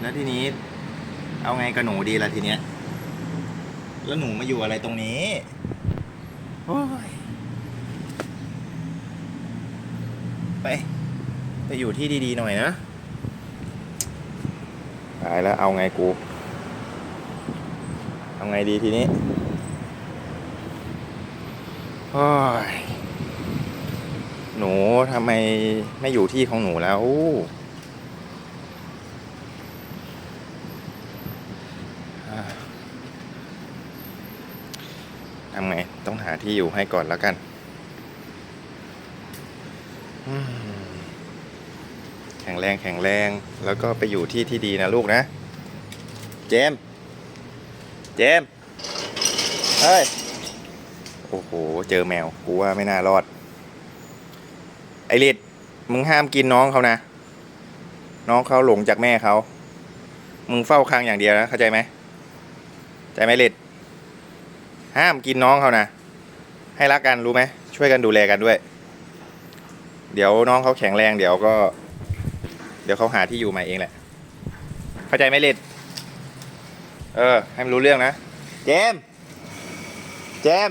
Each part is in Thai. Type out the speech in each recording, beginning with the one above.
แล้วทีนี้ เอาไงกับหนูดีล่ะทีเนี้ย แล้วหนูมาอยู่อะไรตรงนี้โอ้ยไป ไปอยู่ที่ดีๆหน่อยนะตายแล้วเอาไงกู เอาไงดีทีนี้โอ้ยหนูทำไมไม่อยู่ที่ของหนูแล้ว อ่า ทำไง ต้องหาที่อยู่ให้ก่อนแล้วกันแข็งแรงแข็งแรงแล้วก็ไปอยู่ที่ที่ดีนะลูกนะ เจมส์เจมส์เฮ้ย โอ้โห เจอแมว กูว่าไม่น่ารอด ไอริดมึงห้ามกินน้องเขานะ น้องเขาหลงจากแม่เขา มึงเฝ้าคางอย่างเดียวนะ เข้าใจไหม ใจไหมริดห้ามกินน้องเขานะ ให้รักกันรู้ไหม ช่วยกันดูแลกันด้วย เดี๋ยวน้องเขาแข็งแรงเดี๋ยวก็ เดี๋ยวเขาหาที่อยู่ใหม่เองแหละ เข้าใจไหมริดเออ ให้มันรู้เรื่องนะ เจม เจม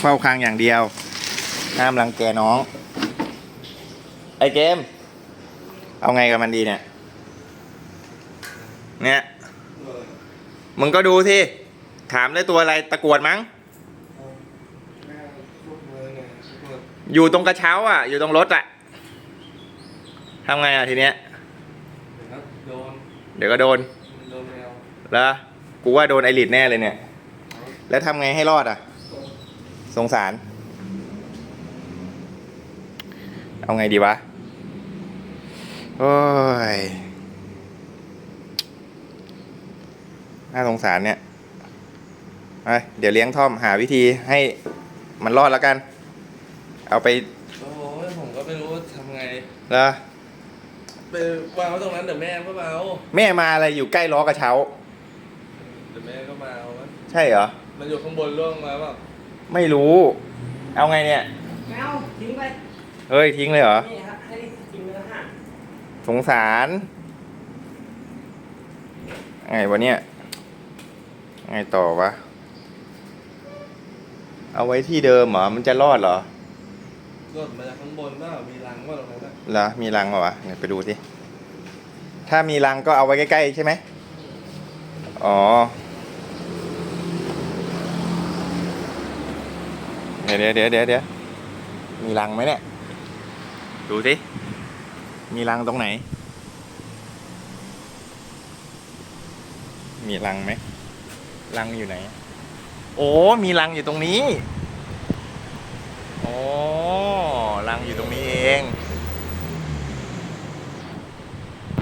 เฝ้าคางอย่างเดียว ห้ามรังแกน้อง ไอ้เกมเอาไงกับมันดีเนี่ย เนี่ย มึงก็ดูที่ถามได้ตัวอะไรตะกรวดมั้ง อยู่ตรงกระเช้าอะ อยู่ตรงรถอะทำไงอะทีเนี้ย เดี๋ยวก็โดนแมวแล้วกูว่าโดนไอริดแน่เลยเนี่ย แล้วทำไงให้รอดอะ สงสาร เอาไงดีวะ โอ้ย น่าสงสารเนี่ยไปเดี๋ยวเลี้ยงท่อมหาวิธีให้มันรอดแล้วกัน เอาไปโอ้ยผมก็ไม่รู้ว่าทำไงแล้วไปวางไว้ตรงนั้นเดี๋ยวแม่ก็มาเอาแม่มาอะไรอยู่ใกล้ล้อกระเช้า เดี๋ยวแม่ก็มาเอาวะใช่เหรอ มันอยู่ข้างบนร่วงมาเปล่าไม่รู้ เอาไงเนี่ยไม่เอาทิ้งไปเฮ้ยทิ้งเลยเหรอนี่ครับให้ทิ้งไปแล้วฮะสงสารไงวะเนี่ย ไงต่อวะ เอาไว้ที่เดิมเหรอ มันจะรอดเหรอหล่นมาจากข้างบนเปล่ามีรังว่าตรงนั้นอะเหรอ มีรังเปล่าวะเนี่ยไปดูสิ ถ้ามีรังก็เอาไว้ใกล้ๆใช่ไหม อ๋อเดี๋ยวเดี๋ยวเดี๋ยวเดี๋ยวมีรังไหมเนี่ย ดูสิ มีรังตรงไหน มีรังไหม รังอยู่ไหน โอ้ มีรังอยู่ตรงนี้ โอ้รังอยู่ตรงนี้เอง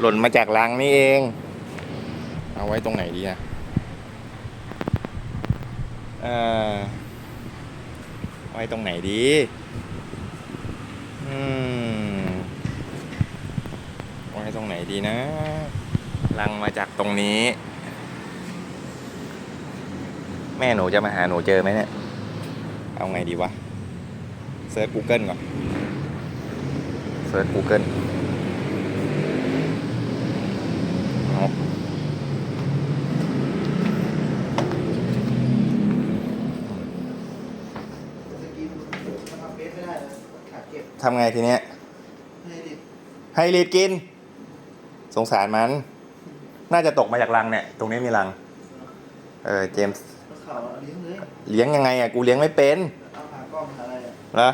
หล่นมาจากรังนี่เอง เอาไว้ตรงไหนดีอะเออไว้ตรงไหนดี อืม ไว้ตรงไหนดีนะ รังมาจากตรงนี้ แม่หนูจะมาหาหนูเจอไหมเนี่ย เอาไงดีวะ เซิร์ช Google ก่อน เซิร์ช Google เกินมันทำเบสไม่ได้เลยขาดเก็บทำไงทีเนี้ยให้ดิบให้รีดกิน สงสารมัน น่าจะตกมาจากรังเนี่ย ตรงนี้มีรัง เออ เจมส์ เขาเลี้ยงเลยเลี้ยงยังไงอะกูเลี้ยงไม่เป็นเอาหากล้องหาอะไรอะเหรอ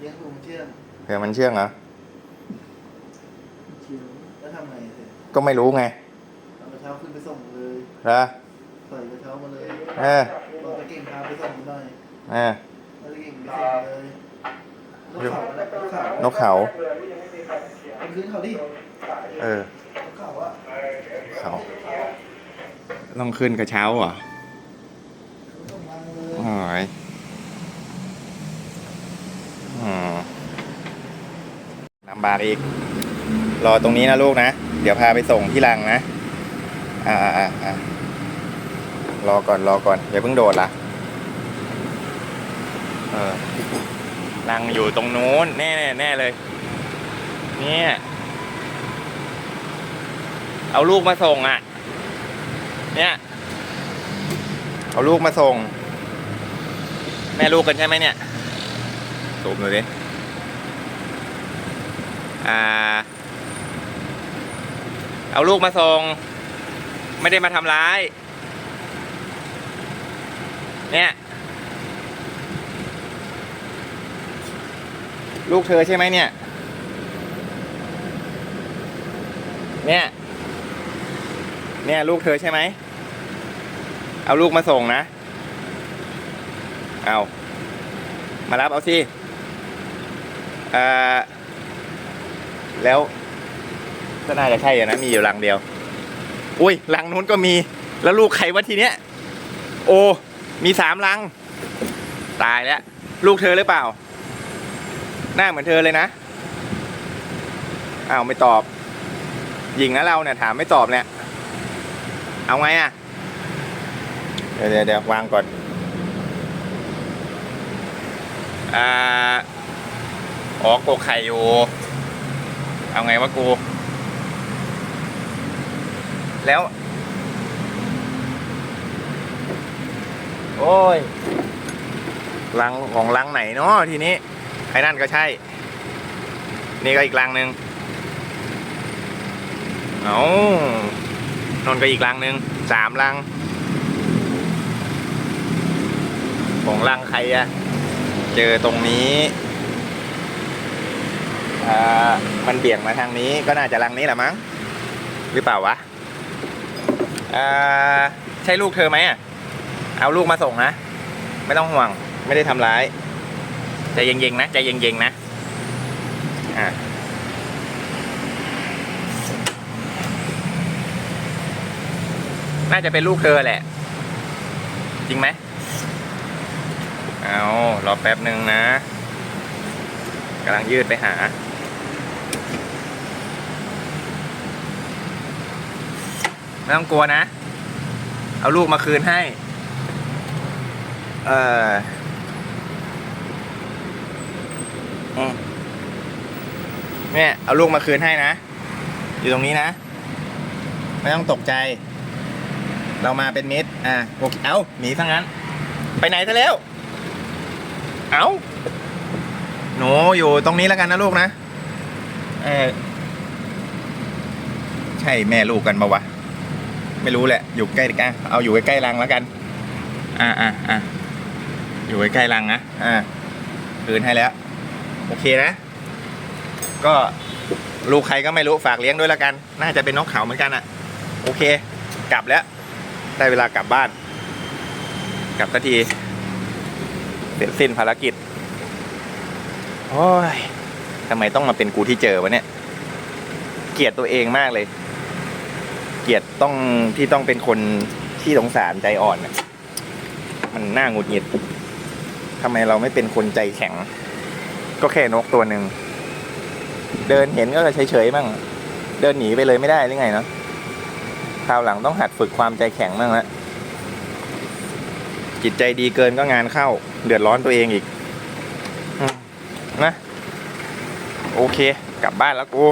เลี้ยงลูกเชื่อมเผื่อมันเชื่องเหรอชิวแล้วทำไงเสร็จก็ไม่รู้ไงเอากระเช้าขึ้นไปส่งเลยเหรอปล่กระเช้ามาเลยเออบอกตะเก่งพาไปส่งหน่อยเออแล้วตะเก่งไปส่งเลยนกเขาอะไรนกเขานกเขาไปคืนเขาดิเออนกเขาอะเขาต้องขึ้นกระเช้าเหรอ ยโอ้ยอืมลำบากอีก รอตรงนี้นะลูกนะ เดี๋ยวพาไปส่งที่รังนะ อ่าอ่าอ่ารอก่อนรอก่อนอย่าเพิ่งโดดละเออรังอยู่ตรงนู้นแน่แน่แน่เลย เนี่ย เอาลูกมาส่งอะ เนี่ย เอาลูกมาส่ง ม่ลูกกันใช่ไหมเนี่ยสูบหน่อยดิอ่า เอาลูกมาส่ง ไม่ได้มาทำร้าย เนี่ย ลูกเธอใช่ไหมเนี่ย เนี่ย เนี่ย ลูกเธอใช่ไหม เอาลูกมาส่งนะ เอามารับเอาสิอ่อแล้วก็น่าจะใช่อะนะมีอยู่ลังเดียว อุ้ยลังนู้นก็มี แล้วลูกใครวะทีเนี้ย โอ้ มีสามลัง ตายแล้ว ลูกเธอหรือเปล่า หน้าเหมือนเธอเลยนะอ้าวไม่ตอบยิงนะเราเนี่ยถามไม่ตอบเนี่ย เอาไงอะ เดี๋ยวเดี๋ยววางก่อน อ่าอ๋อกกไข่อยู่ เอาไงวะกู แล้ว โอ้ยลังของลังไหนเนาะทีนี้ไอ้นั่นก็ใช่ นี่ก็อีกลังหนึ่งเอานนก็อีกลังหนึ่งสามลัง ของลังใครอะ เจอตรงนี้อ่ามันเบี่ยงมาทางนี้ก็น่าจะลังนี้แหละมั้ง หรือเปล่าวะอ่าใช่ลูกเธอไหมอะเอาลูกมาส่งนะ ไม่ต้องห่วง ไม่ได้ทำร้าย ใจเย็นๆนะ ใจเย็นๆนะ อะน่าจะเป็นลูกเธอแหละ จริงไหม เอารอแป๊บหนึ่งนะกำลังยืดไปหา ไม่ต้องกลัวนะ เอาลูกมาคืนให้ เอออืมเนี่ยเอาลูกมาคืนให้นะ อยู่ตรงนี้นะ ไม่ต้องตกใจ เรามาเป็นมิตรอะโอเคเอาหนีซะงั้น ไปไหนซะแล้ว เอาหนูอยู่ตรงนี้แล้วกันนะลูกนะ เออใช่แม่ลูกกันปะวะ ไม่รู้แหละ อยู่ใกล้กันเอาอยู่ใกล้ๆรังแล้วกัน อ่าอ่าอ่าอยู่ใกล้ๆรังนะ อ่าคืนให้แล้ว โอเคนะ ก็ลูกใครก็ไม่รู้ฝากเลี้ยงด้วยแล้วกัน น่าจะเป็นนกเขาเหมือนกันอะ โอเค กลับแล้ว ได้เวลากลับบ้าน กลับสักที เสร็จสิ้นภารกิจ โอ้ยทำไมต้องมาเป็นกูที่เจอวะเนี่ย เกลียดตัวเองมากเลย เกลียดต้องที่ต้องเป็นคนที่สงสารใจอ่อนน่ะมันน่าหงุดหงิดทำไมเราไม่เป็นคนใจแข็ง ก็แค่นกตัวหนึ่ง เดินเห็นก็เฉยๆบ้างเดินหนีไปเลยไม่ได้หรือไงเนาะคราวหลังต้องหัดฝึกความใจแข็งบ้างละจิตใจดีเกินก็งานเข้า เดือดร้อนตัวเองอีกนะ โอเค กลับบ้านแล้วกู